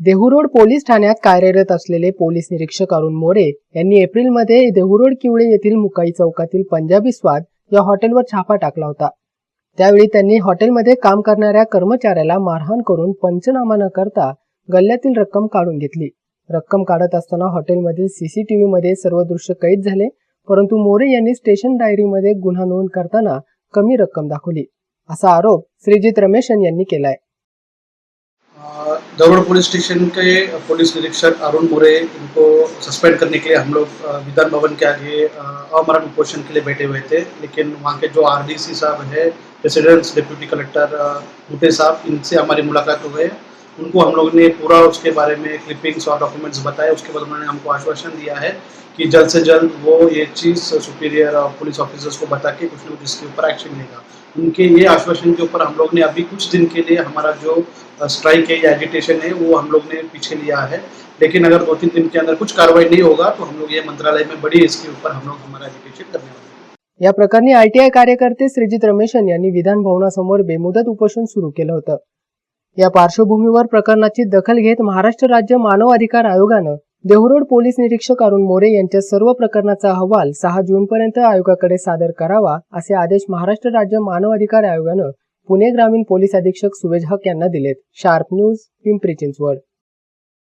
देहुरोड police ठाण्यात कार्यरत असलेले पोलीस निरीक्षक अरुण मोरे यांनी एप्रिलमध्ये देहुरोड किवळे येथील मुकाई चौकातील पंजाबी स्वाद या हॉटेलवर छापा टाकला होता. त्यावेळी त्यांनी हॉटेलमध्ये काम करणाऱ्या कर्मचाऱ्याला मारहाण करून पंचनामा न करता गल्ल्यातील रक्कम काढून घेतली. रक्कम काढत असताना हॉटेलमधील सीसीटीव्ही मध्ये सर्व दृश्य कैद झाले परंतु मोरे यांनी स्टेशन डायरीमध्ये गुन्हा नोंद करताना कमी रक्कम दाखवली असा आरोप श्रीजित रमेशन यांनी केलाय. दौड़ पुलिस स्टेशन के पुलिस निरीक्षक अरुण मोरे इनको सस्पेंड करने के लिए हम लोग विधान भवन के आगे अमरण उपोषण के लिए बैठे हुए थे। लेकिन वहाँ के जो आरडीसी साहब है प्रेसिडेंट डिप्यूटी कलेक्टर मुटे साहब, इनसे हमारी मुलाकात हो गई। उनको हम लोग ने पूरा उसके बारे में क्लिपिंग्स और डॉक्यूमेंट्स बताए। उसके बाद उन्होंने हमको आश्वासन दिया है कि जल्द से जल्द वो ये चीज़ सुपीरियर पुलिस ऑफिसर्स को बता के कुछ ना कुछ इसके ऊपर एक्शन लेगा। उनके ये आश्वासन के ऊपर हम लोग ने अभी कुछ दिन के लिए हमारा जो स्ट्राइक है या एजिटेशन है वो हम लोग ने पीछे लिया है। लेकिन अगर दो तीन दिन के अंदर कुछ कार्रवाई नहीं होगा तो हम लोग ये मंत्रालय में बड़ी इसके ऊपर हम लोग हमारा एजिटेशन करने वाले या प्रकरणी आरटीआय कार्यकर्ते श्रीजित रमेशन यांनी विधान भवनासमोर बेमुदत उपोषण सुरू केलं होतं. या पार्श्वभूमीवर प्रकरणाची दखल घेत महाराष्ट्र राज्य मानव अधिकार आयोगानं देहरोड पोलीस निरीक्षक अरुण मोरे यांच्या सर्व प्रकरणाचा अहवाल सहा जूनपर्यंत आयोगाकडे सादर करावा असे आदेश महाराष्ट्र राज्य मानव अधिकार आयोगानं पुणे ग्रामीण पोलीस अधीक्षक सुवेज हक यांना दिलेत. Sharp news Pimpri Chinchwad.